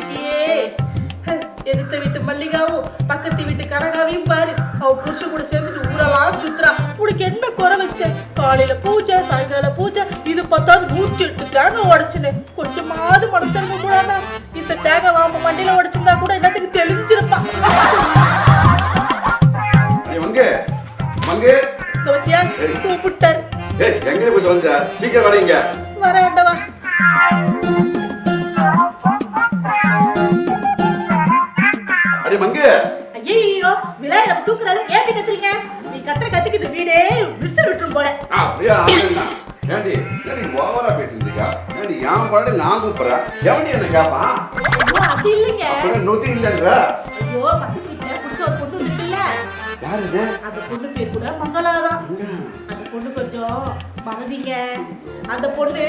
எல்லாவும் படைச்சிட்டியே எதிர்த்த வீட்டு மல்லிகாவும் பக்கத்து வீட்டு கனகாவையும் பாரு. அவ புருஷன் கூட சேர்ந்துட்டு ஊரெல்லாம் சுத்துறா. உனக்கு என்ன குறை வச்ச? காலையில பூஜை சாயங்காலம் பூஜை இது பத்தாவது நூத்தி எட்டு தேங்காய் உடைச்சுனே கொஞ்சமாவது மனசு கூடாதா இந்த தேங்காய் வாம்ப மண்டியில உடைச்சிருந்தா கூட என்னத்துக்கு தெளிஞ்சிருப்பா? ஏய், மங்கு. மங்கு. கவத்தியா கூப்பிட்டார். எங்கே சீக்கிரம் வரீங்க வர அடி மங்கு. ஐயோ விளையாட தூக்குறாரு ஏத்தி கத்துறீங்க? நீ கத்துற கத்துக்கிட்டு வீடே விசில் விட்டுரும் போல. அப்படியே. ஏண்டி ஏண்டி ஓவரா பேசிட்டு இருக்கா ஏண்டி என் பாடு நான் கூப்பிடுறேன் எவன்டி என்ன கேட்பான் ஐயோ அது இல்லைங்க. இல்லைன்ற? ஐயோ வீட்டுல ஒரு பொண்ணு இருக்குல்ல. யார் அந்த பொண்ணு பேர் கூட மங்களாதான். அந்த பொண்ணு கொஞ்சம் மறதிங்க அந்த பொண்ணு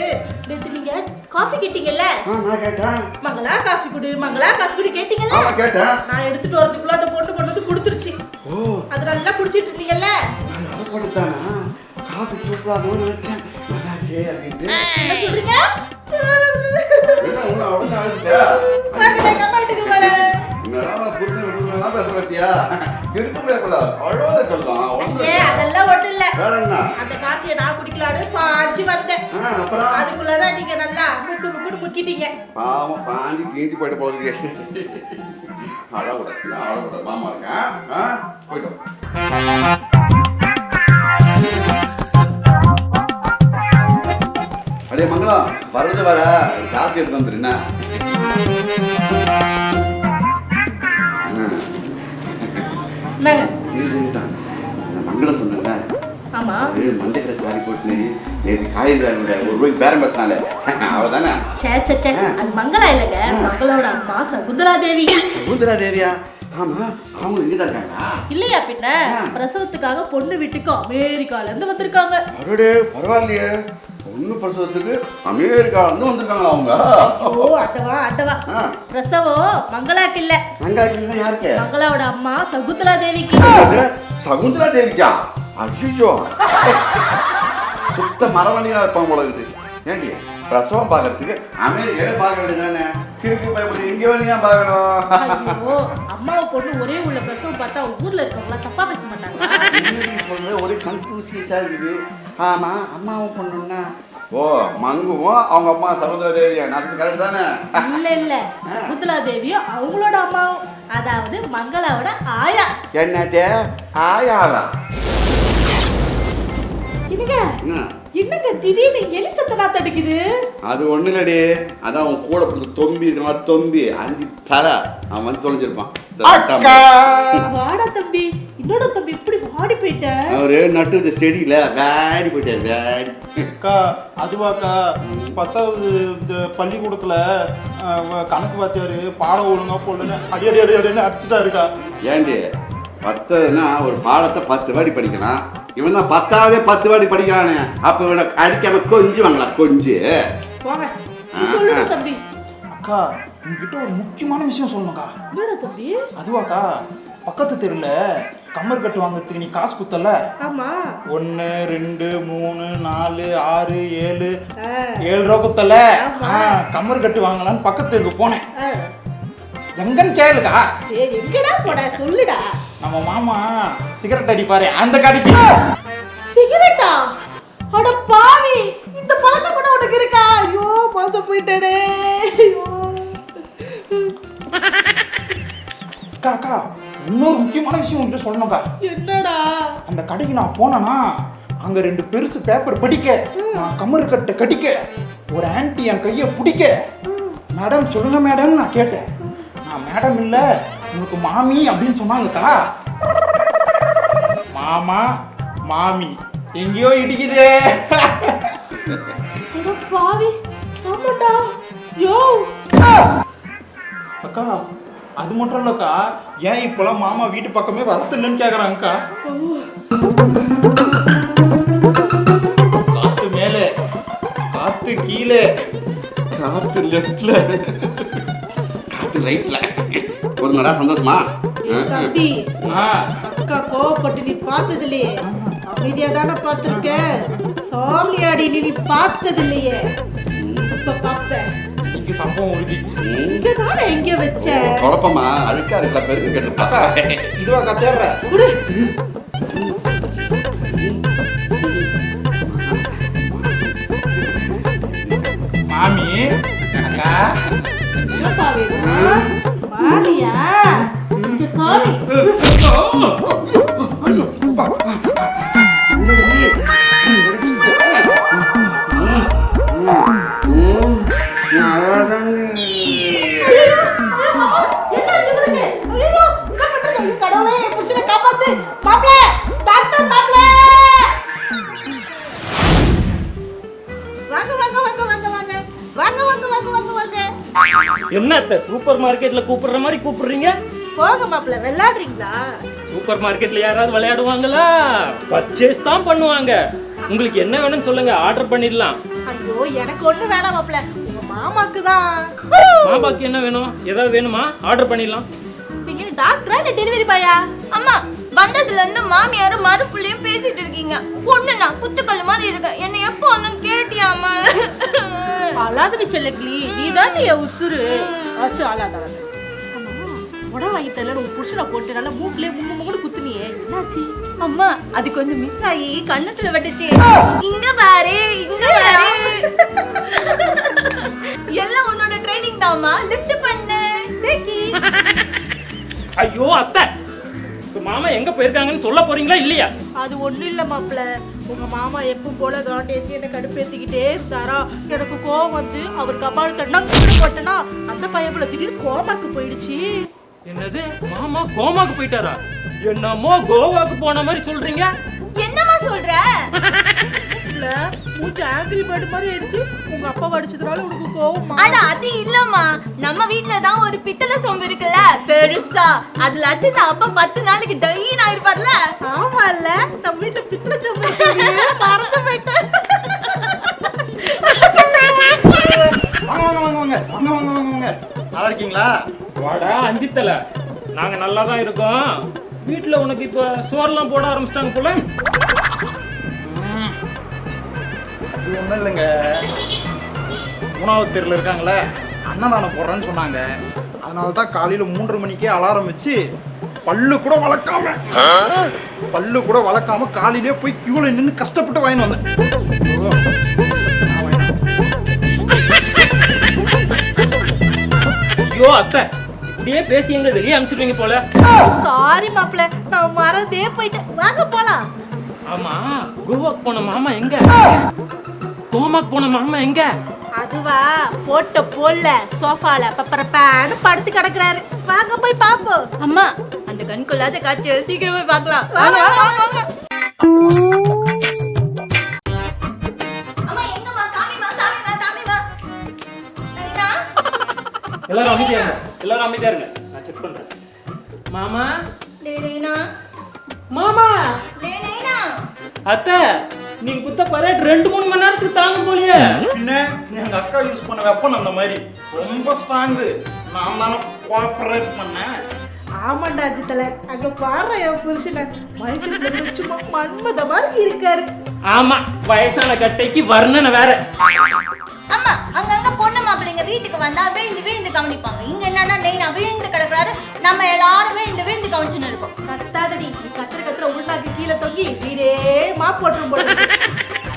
நேத்து நீங்க காஃபி கேட்டீங்கல்ல? நான் கேட்டேன். மங்களா காஃபி குடு மங்களா காஃபி குடு கேட்டீங்கல்ல? ஆமா கேட்டேன். நான் எடுத்துட்டு வரதுக்குள்ள அந்த பொண்ணு கொண்டு வந்து கொடுத்துருச்சு. ஓ. அது நல்லா குடிச்சிட்டு இருந்தீங்கல்ல? நான் அதை கொடுத்தானா? காஃபி தூக்கலாமோன்னு நினைச்சேன். நல்லா இருக்கே அப்படின்ட்டு. என்ன சொல்றீங்க? என்ன அவ்வளோ அம்மா வீட்டுக்கு வரேன் என்னடா புரிஞ்சு விட்டுலாம் பேச பத்தியா இருக்கு பேசக்கூடாது அழுவத சொல்லலாம் ஒண்ணு அதெல்லாம் ஒண்ணும் இல்ல. வேற என்ன? அந்த காஃபியை நான் குடிக்கலான்னு பாஞ்சு வந்தேன். அப்புறம்? அதுக்குள்ளதான் நீங்க நல்லா முக்கு முக்குன்னு முக்கிட்டீங்க. பாவம் பாண்டி கீஞ்சி போயிட்டு போகுது அழக்கூடாது அழக்கூடாது மாமா இருக்கேன் போயிட்டு. அடே மங்களம் வர்றது வர காப்பி எடுத்து வந்துருண்ணா நாங்க மங்களம் சொன்னல ஆமா. சாரி போட்டு ஒரு ரூபாய்க்கு பேரம் பேசினாலே. அவ தானே சே சே. சே அது மங்களா இல்லைங்க. மங்களோட அம்மா சகுந்தலா தேவி. சகுந்தரா தேவியா ஆமா. அவங்க இங்கே தான் இருக்காங்களா? இல்லையா பின்ன. பிரசவத்துக்காக பொண்ணு வீட்டுக்கு அமெரிக்கால இருந்து வந்திருக்காங்க. அடடே பரவாயில்லையே. பொண்ணு பிரசவத்துக்கு அமெரிக்கால இருந்து வந்திருக்காங்களா அவங்க? ஓ அட்டவா அட்டவா. பிரசவம் மங்களாக்கு இல்ல அங்காக்கில் யாருக்கு? மங்களாவோட அம்மா சகுந்தலா தேவிக்கு? சகுந்தரா தேவிக்கா? ஐயோ சுத்த மரவண்டியா இருப்பான் இருக்குது ஏண்டி பிரசவம் பார்க்கறதுக்கு அமெரிக்காவே பார்க்க வேண்டியதானே கிறுக்கு பயப்படி இங்கே வந்து ஏன் பார்க்கணும்? அம்மாவை பொண்ணு ஒரே உள்ள பிரசவம் பார்த்தா ஊர்ல இருக்கவங்களா தப்பா பேச மாட்டாங்க. ஒரே கன்ஃபியூசியஸாக இருக்குது. ஆமாம் அம்மாவும் பொண்ணுன்னா ஓ மங்குவும் அவங்க அம்மா சகோதர தேவியா நடந்து கரெக்ட் தானே? இல்ல இல்ல. சகுந்தலா தேவியும் அவங்களோட அம்மாவும் அதாவது மங்களாவோட ஆயா. என்னதே? என்னங்க? என்ன என்னங்க திடீர்னு எலி சத்தனா தடுக்குது? அது ஒண்ணு இல்லடி. அதான் அவன் கூட பிறந்த தொம்பி இருக்கா தொம்பி அஞ்சு தர அவன் வந்து தொலைஞ்சிருப்பான். வாடா தம்பி. இன்னொட தம்பி இப்படி வாடி போயிட்ட? அவரு நட்டு இந்த செடியில வேடி போயிட்டாரு வேடி. அக்கா அதுவாக்கா பத்தாவது இந்த பள்ளிக்கூடத்துல அஹ், கணக்கு வாத்தியாரு பாடம் ஒழுங்கா போடலன்னு அடி அடி அடி அடின்னு அடிச்சுட்டா இருக்கா ஏண்டி பத்துனா ஒரு பாடத்தை பத்து வாடி படிக்கலாம். இவன் தான் பத்தாவதே பத்து வாடி படிக்கிறானே. அப்ப இவனை அடிக்காம கொஞ்சம் வாங்கலாம் கொஞ்சம் போங்க நீ சொல்லுங்க தம்பி. அக்கா உங்ககிட்ட ஒரு முக்கியமான விஷயம் சொல்லணும்க்கா. என்னடா தம்பி? அதுவாக்கா பக்கத்து தெருவில் கம்மர் கட்டு வாங்குறதுக்கு நீ காசு குத்தல? ஆமா. ஒன்று ரெண்டு மூணு நாலு ஆறு ஏழு. ஏழு ரூபா குத்தல? கம்மர் கட்டு வாங்கலான்னு பக்கத்து தெருக்கு போனேன். எங்கன்னு கேளுக்கா. எங்கடா போட சொல்லுடா. நம்ம மாமா சிகரெட் அடிப்பாரு அந்த கடைக்கு. சிகரெட்டா? அட பாவி இந்த பழக்கம் கூட உனக்கு இருக்கா? ஐயோ மோசம் போயிட்டேனே. ஐயோ. அக்கா இன்னொரு முக்கியமான விஷயம் உங்ககிட்ட சொல்லணும்க்கா. என்னடா? அந்த கடைக்கு நான் போனேன்னா அங்க ரெண்டு பெருசு பேப்பர் படிக்க நான் கமர் கட்டை கடிக்க ஒரு ஆன்ட்டி என் கையை பிடிக்க. மேடம் சொல்லுங்க மேடம் நான் கேட்டேன். நான் மேடம் இல்ல உங்களுக்கு மாமி அப்படின்னு சொன்னாங்கக்கா. மாமா மாமி எங்கேயோ இடிக்குதே. பாவி ஆமாடா யோ. அக்கா அது மட்டும் இல்லக்கா ஏன் இப்போலாம் மாமா வீட்டு பக்கமே வரத்தில்லைன்னு கேக்குறாங்கக்கா. காத்து மேலே காத்து கீழே காத்து லெஃப்ட்ல காத்து ரைட்ல ஒரு மடா சந்தோஷமா? தம்பி அக்கா கோவப்பட்டு நீ பார்த்தது இல்லையே அமைதியா தானே பார்த்துருக்க? சாமியாடி நீ நீ பார்த்தது சம்பவம் உறுதி இங்க தானே எங்க வச்ச? குழப்பமா. அழுக்கா இருக்கல பெருக்கு கேட்டுப்பா இதுவா கத்தேடுற குடு. மாமி அக்கா. என்னப்பா வேணும் மாமியா? இங்க காமி என்னத்த சூப்பர் மார்க்கெட்ல கூப்பிடுற மாதிரி கூப்பிடுறீங்க? போங்க மாப்ள, விளையாடுறீங்களா? சூப்பர் மார்க்கெட்ல யாராவது விளையாடுவாங்களா? பர்ச்சேஸ் தான் பண்ணுவாங்க. உங்களுக்கு என்ன வேணும்னு சொல்லுங்க ஆர்டர் பண்ணிடலாம். ஐயோ, எனக்கு ஒண்ணு வேணாம் மாப்ள. உங்க மாமாக்கு தான். மாபாக்கு என்ன வேணும்? ஏதாவது வேணுமா? ஆர்டர் பண்ணிடலாம். நீங்க டாக்டரா இல்ல டெலிவரி பாயா அம்மா வந்ததுல இருந்து மாமியாரும் மறுப்புள்ளையும் பேசிட்டு இருக்கீங்க. பொண்ணு நான் குத்துக்கல் மாதிரி இருக்கேன். என்னை எப்போ வந்தேன்னு கேட்டியாமா அழாதடி செல்லக்கிளி. நீதான் என் உசுரு ஆச்சு அழாத உடம்பு வாங்கி தரல உன் புருஷனை போட்டு நல்லா மூக்கிலே மும்மு முன்னு குத்துனியே. என்னாச்சு? அம்மா அது கொஞ்சம் மிஸ் ஆகி கண்ணத்துல வெட்டுச்சு. இங்க பாரு இங்க பாரு. எல்லாம் உன்னோட ட்ரைனிங் தாம்மா. லிஃப்ட் பண்ணு. ஐயோ அத்தை. இப்ப மாமா எங்க போயிருக்காங்கன்னு சொல்ல போறீங்களா இல்லையா? அது ஒண்ணும் இல்ல மாப்ள உங்க மாமா எப்பவும் போல காண்டேசி என்ன கடுப்பேத்திக்கிட்டே இருந்தாரா? எனக்கு கோவம் வந்து அவர் கபால் தண்ணா போட்டனா அந்த பயப்புல திடீர்னு கோமாக்கு போயிடுச்சு. என்னது? மாமா கோமாக்கு போயிட்டாரா? என்னமோ கோவாக்கு போன மாதிரி சொல்றீங்க? என்னம்மா சொல்ற? இல்ல மூச்சு ஆங்கிரி பேர்டு மாதிரி ஆயிடுச்சு. உங்க அப்பா அடிச்சதுனால உனக்கு கோவம்? அட அது இல்லம்மா. நம்ம வீட்ல தான் ஒரு பித்தளை சொம்பு இருக்குல்ல பெருசா. அதுல அச்சு அப்பா பத்து நாளைக்கு டைன் ஆயிருப்பார்ல. ஆமா இல்ல நம்ம வீட்டுல பித்தளை சொம்பு இருக்கீங்களா வாடா அஞ்சித்தல. நாங்க நல்லா தான் இருக்கோம். வீட்டுல உனக்கு இப்ப சோறுலாம் போட ஆரம்பிச்சிட்டாங்க போல. அது ஒன்றும் இல்லைங்க. உணவு தெருல இருக்காங்களே அன்னதானம் போடுறேன்னு சொன்னாங்க. அதனால தான் காலையில் மூன்றரை மணிக்கே அலாரம் வச்சு பல்லு கூட வளர்க்காம பல்லு கூட வளர்க்காம காலையிலே போய் கியூல நின்று கஷ்டப்பட்டு வாங்கிட்டு வந்தேன். ஐயோ அத்தை. இப்படியே பேசி எங்களை வெளியே அனுப்பிச்சிருவீங்க போல. சாரி மாப்ள நான் மறந்தே போயிட்டேன். வாங்க போலாம். ஆமா கோவாக்கு போன மாமா எங்க? கோமாக்கு போன மாமா எங்க? அதுவா போட்ட போல்ல சோஃபால பப்பரப்பான்னு படுத்து கிடக்குறாரு. வாங்க போய் பாப்போம் அம்மா அந்த கண் கொள்ளாத காட்சியை சீக்கிரம் போய் பார்க்கலாம். வாங்க வாங்க. வாங்க. எல்லாரும் அமைதியா இருங்க. எல்லாரும் அமைதியா இருங்க. நான் செக் பண்றேன். மாமா. மாமா. அத்தை நீங்க குத்த பரேட் ரெண்டு மூணு மணி நேரத்துக்கு தாங்க போலியே. பின்ன எங்க அக்கா யூஸ் பண்ண வெப்பன் அந்த மாதிரி. ரொம்ப ஸ்ட்ராங்கு நான் தானே கோஆப்ரேட் பண்ணேன். ஆமாண்டா அஜித்தல. அங்க பாரு என் புருஷனை. மயக்கத்துல சும்மா மன்மத மாதிரி இருக்காரு. ஆமா வயசான கட்டைக்கு வர்ணனை வேற. அம்மா அங்கங்க மாப்பிள்ளைங்க வீட்டுக்கு வந்தா விழுந்து விழுந்து கவனிப்பாங்க இங்க என்னன்னா நெய்னா விழுந்து கிடக்குறாரு நம்ம எல்லாரும் விழுந்து விழுந்து கவனிச்சுன்னு இருக்கோம் கத்தாதடி நீ கத்துற கத்துற உருண்டாக்கு கீழே தொங்கி வீடே மா போட்டுரும் போல.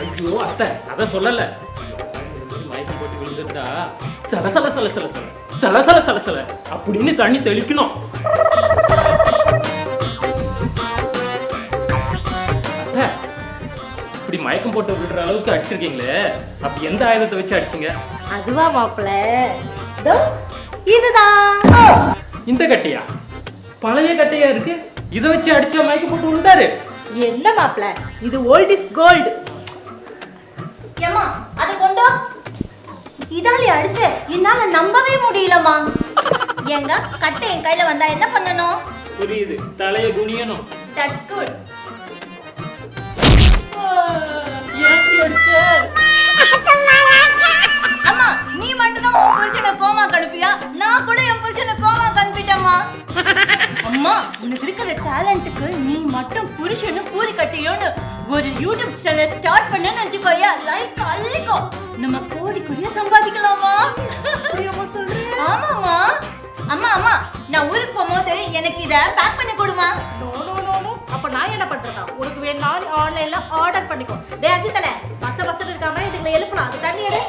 ஐயோ அத்தை அத சொல்லல மயக்கம் போட்டு விழுந்துட்டா சல சல சல சல சல சல சல சல சல அப்படின்னு தண்ணி தெளிக்கணும் இப்படி மயக்கம் போட்டு விடுற அளவுக்கு அடிச்சிருக்கீங்களே? அப்ப எந்த ஆயுதத்தை வச்சு அடிச்சீங்க? அதுவா மாப்பிள. இதோ இதுதான். இந்த கட்டையா? பழைய கட்டையா இருக்கு? இதை வச்சு அடிச்சா மயக்கம் போட்டு விழுந்தாரு. என்ன மாப்பிள? இது ஓல்ட் இஸ் கோல்டு ஏம்மா அதை கொண்டோ இதாலி அடிச்ச என்னால நம்பவே முடியலம்மா. ஏங்க கட்டை என் கையில வந்தா என்ன பண்ணணும்? புரியுது. தலைய குனியணும். தட்ஸ் குட் அம்மா நீ மட்டும் தான் உன் புருஷனை கோமா கணுப்பியா நான் கூட என் புருஷனை கோமா கணுப்பிட்டேம்மா அம்மா உனக்கு இருக்கிற டேலண்ட்டுக்கு நீ மட்டும் புருஷனும் பூரி கட்டியோன்னு ஒரு யூடியூப் சேனல் ஸ்டார்ட் பண்ணேன்னு வச்சுக்கோயா லைக் அள்ளிக்கோ. நம்ம கோடி கோடியா சம்பாதிக்கலாமா ஆமாமா அம்மா அம்மா நான் ஊருக்கு போகும்போது எனக்கு இத பேக் பண்ணி கொடுமா. அப்ப நான் என்ன பண்றதா? உனக்கு வேணா ஆன்லைன்ல ஆர்டர் பண்ணிக்கோ. டே அஜித்தல பச பசன்னு இருக்காம இதுங்களை எழுப்பலாம் அது தண்ணி எடு.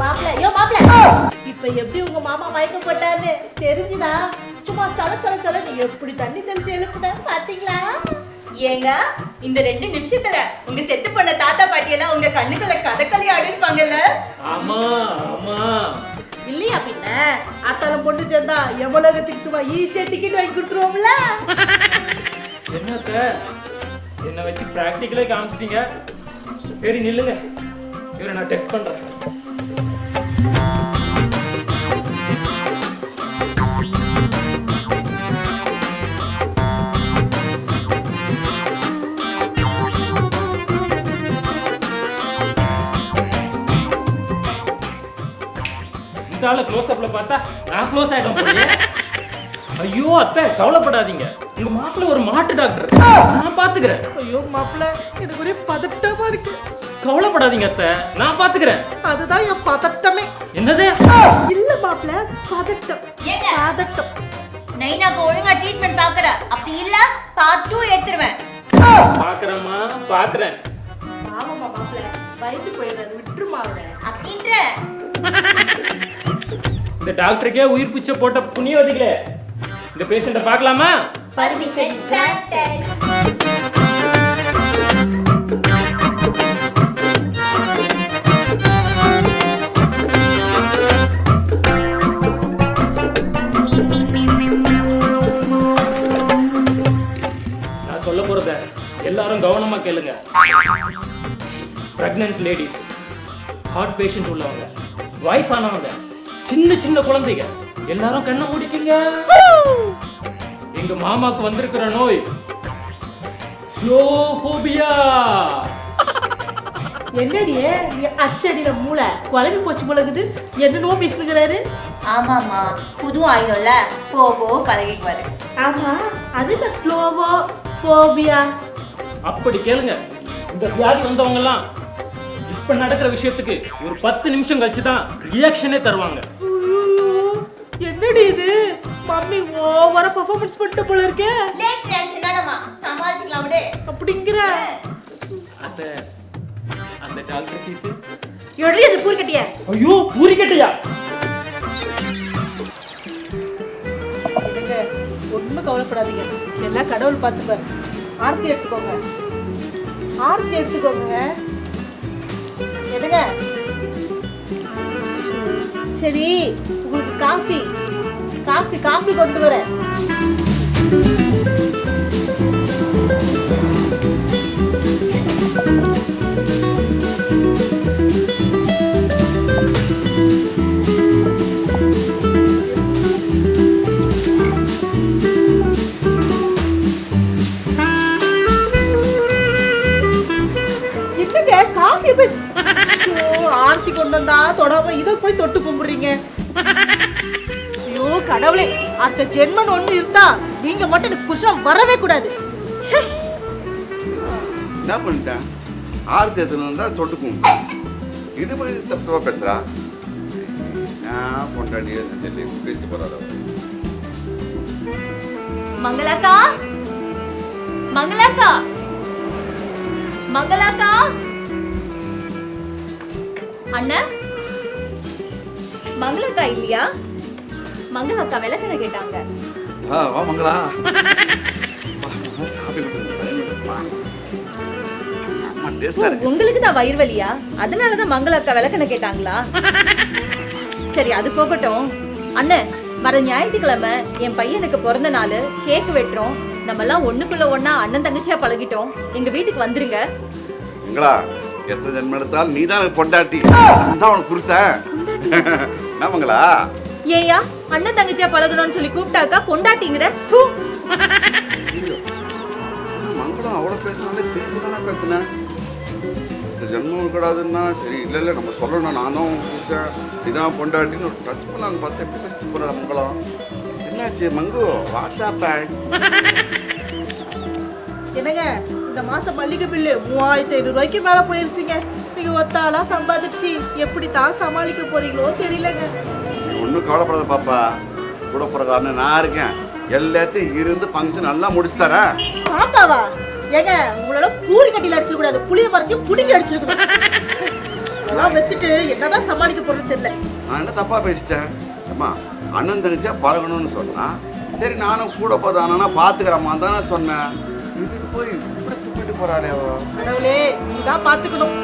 மாப்பிள, இப்ப எப்படி உங்க மாமா மயக்கம் போட்டாருன்னு தெரிஞ்சுதா? சும்மா சொல சொல சொல நீ எப்படி தண்ணி தெளிச்சு எழுப்புன பாத்தீங்களா? ஏங்க இந்த ரெண்டு நிமிஷத்துல உங்க செத்து போன தாத்தா பாட்டி எல்லாம் உங்க கண்ணுக்குள்ள கதகளி ஆடிருப்பாங்கல்ல? ஆமா ஆமா. இல்லையா பின்ன? அத்தாலம் பொண்ணு சேர்ந்தா எவ்வளவுக்கு சும்மா ஈஸியா டிக்கெட் வாங்கி கொடுத்துருவோம்ல. என்னத்த? என்னை வச்சு ப்ராக்டிக்கலே காமிச்சிட்டீங்க. சரி நில்லுங்க. இவரை நான் டெஸ்ட் பண்றேன். இந்த ஆளை க்ளோஸ் அப்ல பார்த்தா நான் க்ளோஸ் போலயே. ஐயோ அத்தை கவலைப்படாதீங்க. உங்க மாப்பிள்ள ஒரு மாட்டு டாக்டர். நான் பாத்துக்கிறேன். ஐயோ மாப்பிள்ள எனக்கு ஒரே பதட்டமா இருக்கு. கவலைப்படாதீங்க அத்தை. நான் பாத்துக்கிறேன். அதுதான் என் பதட்டமே. என்னது? இல்ல மாப்பிள்ள பதட்டம். ஏங்க? பதட்டம். நைனாக்கு ஒழுங்கா ட்ரீட்மெண்ட் பாக்குற. அப்படி இல்ல பார்ட் டூ எடுத்துருவேன். பாக்குறேம்மா பாக்குறேன். ஆமாமா மாப்பிள்ள. வயிற்று போயிடுறாரு விட்டுருமா அவரை அப்படின்ற. இந்த டாக்டருக்கே உயிர் பிச்சை போட்ட புண்ணியவதிகளே இந்த பேஷண்ட்டை பார்க்கலாமா? பர்மிஷன் நான் சொல்ல போறத எல்லாரும் கவனமா கேளுங்க. பிரெக்னன்ட் லேடிஸ் ஹார்ட் பேஷண்ட் உள்ளவங்க வயசானவங்க சின்ன சின்ன குழந்தைங்க. எல்லாரும் கண்ணை மூடிக்கங்க. எங்க மாமாக்கு வந்திருக்கிற நோய். ஸ்லோபோபியா என்னடியே அச்சடியில மூளை. குழம்பி போச்சு போலகுது என்னென்னவோ பேசுகிறாரு? ஆமாமா புது ஆயுதம்ல போ போ பழகிக்குவாரு. ஆமா. அது இந்த ஸ்லோவோ போபியா அப்படி கேளுங்க. இந்த வியாதி வந்தவங்க எல்லாம் இப்ப நடக்கிற விஷயத்துக்கு ஒரு பத்து நிமிஷம் கழிச்சு தான் ரியாக்ஷனே தருவாங்க. என்னடி இது? மம்மி ஓவரா பெர்ஃபார்மன்ஸ் பண்ணிட்டு போல இருக்கே. லேட் ரியாக்ஷன் தானம்மா சமாளிச்சுக்கலாம் விடு. அப்படிங்கிற. அந்த அந்த டாக்டர் ஃபீஸ் எப்படி அது பூர்க்கட்டிய ஐயோ பூரிக்கட்டையா என்னங்க ஒண்ணும் கவலைப்படாதீங்க. எல்லாம் கடவுள் பார்த்துப்பாரு ஆர்த்தி எடுத்துக்கோங்க. ஆர்த்தி எடுத்துக்கோங்க. எதுங்க சரி உங்களுக்கு காஃபி காஃபி காஃபி கொண்டு வரேன். போய் தொட்டு கும்பிடுறீங்க? ஐயோ கடவுளே அடுத்த ஜென்மன் ஒண்ணு இருந்தா நீங்க மட்டும் எனக்கு புருஷன் வரவே கூடாது. ச்சே. என்ன பண்ணிட்டேன் ஆறு எத்தனை வந்தா தொட்டுக்கும் இது போய் தப்பா பேசுறா? நான் பொண்டாடி சொல்லி பேச்சு போறாரு மங்களாக்கா? மங்களாக்கா? மங்களாக்கா? அண்ணன் மங்களாக்கா இல்லையா? மங்களாக்கா விளக்கண கேட்டாங்க. வா மங்களா. உங்களுக்கு தான் வயிறு வலியா? அதனாலதான் மங்களாக்கா விளக்கண கேட்டாங்களா? சரி அது போகட்டும். அண்ணன் வர ஞாயிற்றுக்கிழமை என் பையனுக்கு பிறந்த நாள் கேக் வெட்டுறோம். நம்ம எல்லாம் ஒண்ணுக்குள்ள ஒண்ணா அண்ணன் தங்கச்சியா பழகிட்டோம். எங்க வீட்டுக்கு வந்துருங்க. எத்தனை ஜென்மம் எடுத்தாலும் நீ தான் பொண்டாட்டி. தான் உனக்கு புருஷன். என்ன மங்களா ஏயா அண்ணன் தங்கச்சியா பழகணும்னு சொல்லி கூப்பிட்டாக்கா பொண்டாட்டிங்கிற? தூ. மங்களம் அவ்வளோ பேசினாலே திருப்பி தானே பேசுனேன். அடுத்த ஜென்மம் கூடாதுன்னா சரி இல்லை இல்லை நம்ம சொல்லணும். நான் தான் உன் புருஷன். இதான் பொண்டாட்டின்னு ஒரு டச் பண்ணலான்னு பார்த்தா எப்படி ஃபஸ்ட்டு போகிற மங்களம்? என்னாச்சு மங்கு? வாட்ஸ்அப் என்னங்க இந்த மாசம் மல்லிகை பில்லு மூவாயிரத்தி ஐநூறு ரூபாய்க்கு மேல போயிருச்சுங்க. நீங்க ஒத்தாளா சம்பாதிச்சு எப்படி தான் சமாளிக்க போறீங்களோ தெரியலங்க. ஒன்றும் கவலைப்படாத பாப்பா. கூட பிறகாரன்னு நான் இருக்கேன். எல்லாத்தையும் இருந்து ஃபங்க்ஷன் நல்லா முடிச்சு தரேன். பாப்பாவா? ஏங்க உங்களோட பூரி கட்டில அடிச்சிட கூடாது புளிய மரத்தையும் புடிங்கி அடிச்சிருக்கணும் அதெல்லாம் வச்சுட்டு என்னதான் சமாளிக்க போறது தெரியல. நான் என்ன தப்பாக பேசிட்டேன்? அம்மா அண்ணன் தங்கச்சியா பழகணும்னு சொன்னா சரி நானும் கூட போதானா பார்த்துக்கிறம்மா தானே சொன்னேன். இதுக்கு போய் இப்படி துப்பிட்டு போறாளே கடவுளே நீ தான் பாத்துக்கணும்.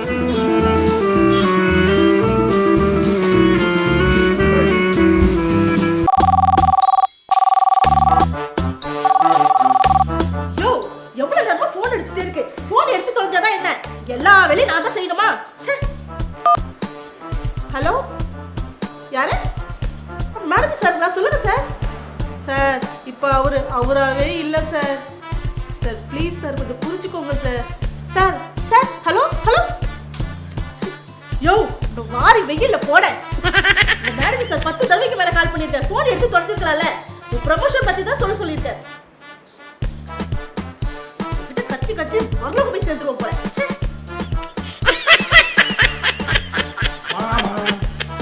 மாமா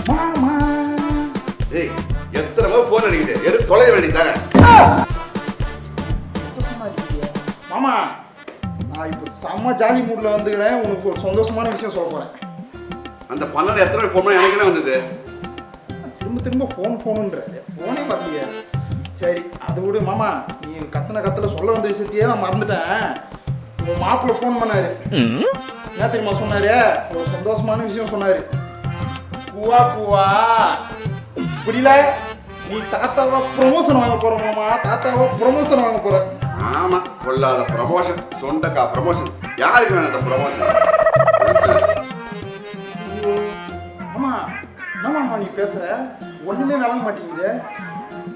மாமா ஏய் எத்தனை ஃபோன் அடிக்குது. எடுத்து தொலைய வேண்டியது தானே மாமா நான் இப்போ செம்ம ஜாலி மூடில் வந்துக்கிறேன். உனக்கு ஒரு சந்தோஷமான விஷயம் சொல்ல போகிறேன் அந்த பன்னெண்டு எத்தனை ஃபோன் எனக்கு என்ன வந்தது? திரும்ப திரும்ப ஃபோன் ஃபோனுன்ற ஃபோனே வரலையே. சரி அதை விடு மாமா. நீ கத்தனை கத்துல சொல்ல வந்த விஷயத்தையே நான் மறந்துட்டேன். உன் மாப்பிள்ளை ஃபோன் பண்ணாரு. என்ன தெரியுமா சொன்னாரு? ஒரு சந்தோஷமான விஷயம் சொன்னாரு. பூவா பூவா. புரியல? நீ தாத்தாவா ப்ரொமோஷன் வாங்க போற மாமா. தாத்தாவா ப்ரொமோஷன் வாங்க போற. ஆமா கொள்ளாத ப்ரமோஷன் சொண்டக்கா ப்ரமோஷன் யாருக்கு வேணும் அந்த ப்ரமோஷன் மாமா என்ன மாமா நீ பேசுற? ஒண்ணுமே விளங்க மாட்டேங்குது.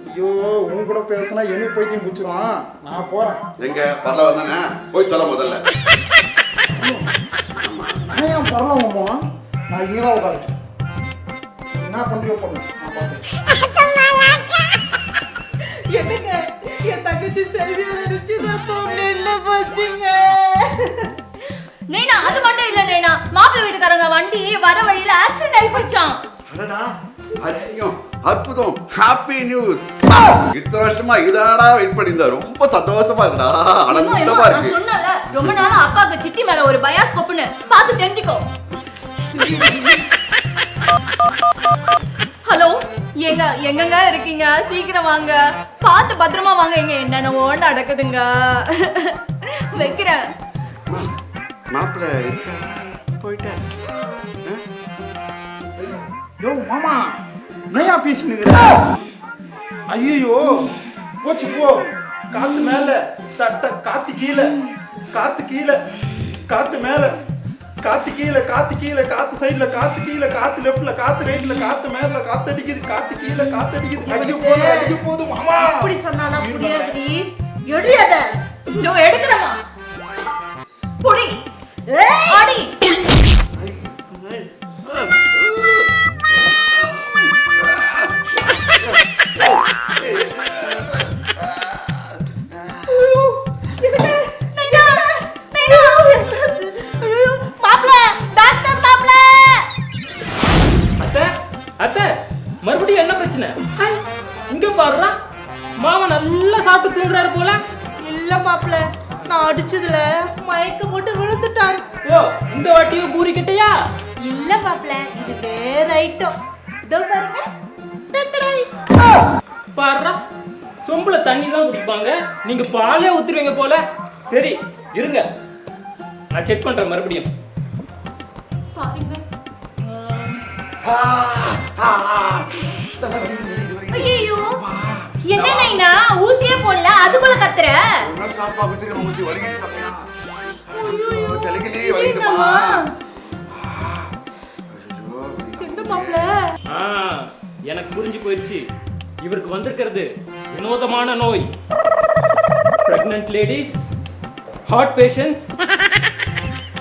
ஐயோ உன் கூட பேசினா எனக்கு போய்த்தையும் பிடிச்சிருவான். நான் போறேன். எங்க? பரல வந்தானே போய் தொலை முதல்ல. நான் ஏன் பரவாயில்ல போனா? நான் இங்கே உட்காந்து என்ன பண்றியோ பண்ணு? நான் என்னங்க? என் தங்கச்சி செல்வி நினைச்சுதான் இல்ல போச்சுங்க? நைனா அது மட்டும் இல்ல நைனா. மாப்பிள்ளை வீட்டுக்காரங்க வண்டி வர வழியில ஆக்சிடென்ட் ஆகி போச்சான் அடடா அதிசயம் அற்புதம் ஹாப்பி நியூஸ் இத்தனை வருஷமா இதாடா வெயிட் பண்ணியிருந்தா ரொம்ப சந்தோஷமா இருக்குடா. ஆனந்தமா இருக்கு. சொன்னல ரொம்ப நாளா அப்பாக்கு சித்தி மேல ஒரு பயாஸ் கொப்புன்னு பார்த்து தெரிஞ்சுக்கோ. ஹலோ எங்க எங்கங்க இருக்கீங்க? சீக்கிரம் வாங்க. பார்த்து பத்திரமா வாங்க. எங்க என்னென்னவோ நடக்குதுங்க. வைக்கிறேன். மாப்பிள்ள போயிட்டேன் யோ மாமா. என்னையா பேசினுங்கிற ஐயோ போச்சு போ. காத்து மேல தட்ட காத்து கீழே. காத்து கீழே காத்து மேல. காத்து கீழே காத்து கீழே காத்து சைடுல காத்து கீழே காத்து லெஃப்ட்ல காத்து ரைட்ல காத்து மேல காத்து அடிக்குது காத்து கீழே காத்து அடிக்குது. அடிக்க போகுது அடிக்க போகுது மாமா. அப்படி சொன்னாலும் புரியாதுடி. எடியாத இதோ எடுக்கிறேம்மா. பொடி. வேற ஐட்டம் இதோ பாருங்க. டட்டடாய். பாருடா சொம்புல தண்ணி தான் குடிப்பாங்க. நீங்க பாலே ஊத்துருவீங்க போல. சரி இருங்க. நான் செக் பண்றேன் மறுபடியும். என்ன நைனா? ஊசியே போடல. அதுக்குள்ள கத்துற. ஒரு சாப்பா வலிக்கிட்டு சலிக்கலி? எனக்கு புரிஞ்சு போயிடுச்சு. இவருக்கு வந்திருக்கிறது வினோதமான நோய். பிரெக்னன்ட் லேடிஸ் ஹார்ட் பேஷன்ஸ்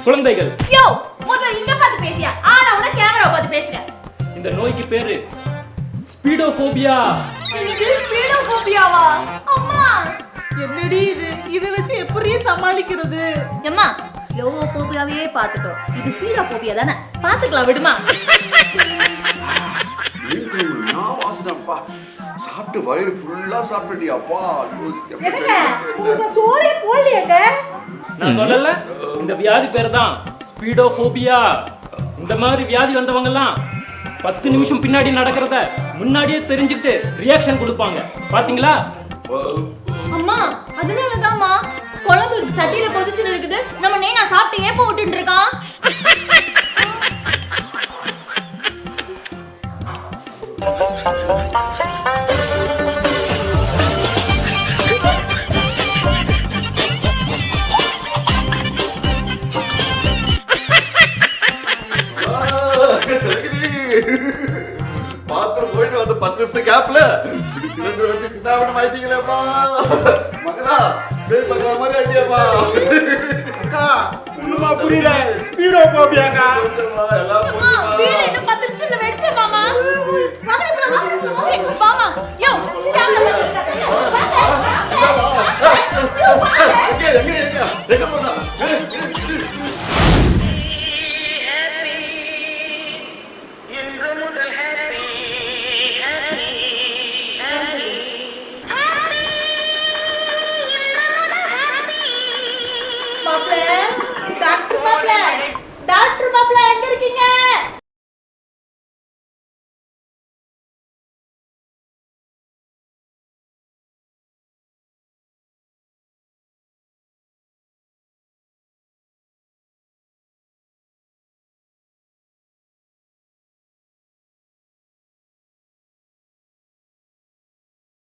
குழந்தைகள். யோ முதல்ல இங்க பார்த்து பேசியா? ஆனா உன கேமரா பார்த்து பேசுற இந்த நோய்க்கு பேரு ஸ்பீடோஃபோபியா. இது ஸ்பீடோஃபோபியாவா? அம்மா! என்னடி இது? இத வச்சு எப்படி சமாளிக்கிறது? அம்மா ஸ்லோவோபோபியாவே பார்த்துட்டோம். இது ஸ்பீடோபோபியா தானே? பார்த்துக்கலாம் விடுமா? சாப்பிட்டு வயிறு ஃபுல்லா சாப்பிட்டுட்டியாப்பா சோறே போடலையேங்க. நான் சொல்லல இந்த வியாதி பேர் தான் ஸ்பீடோபோபியா. இந்த மாதிரி வியாதி வந்தவங்கலாம் பத்து நிமிஷம் பின்னாடி நடக்கிறத முன்னாடியே தெரிஞ்சுட்டு ரியாக்ஷன் கொடுப்பாங்க. பாத்தீங்களா? அம்மா அதனாலதாம்மா குழம்பு சட்டியில கொதிச்சுட்டு இருக்குது நம்ம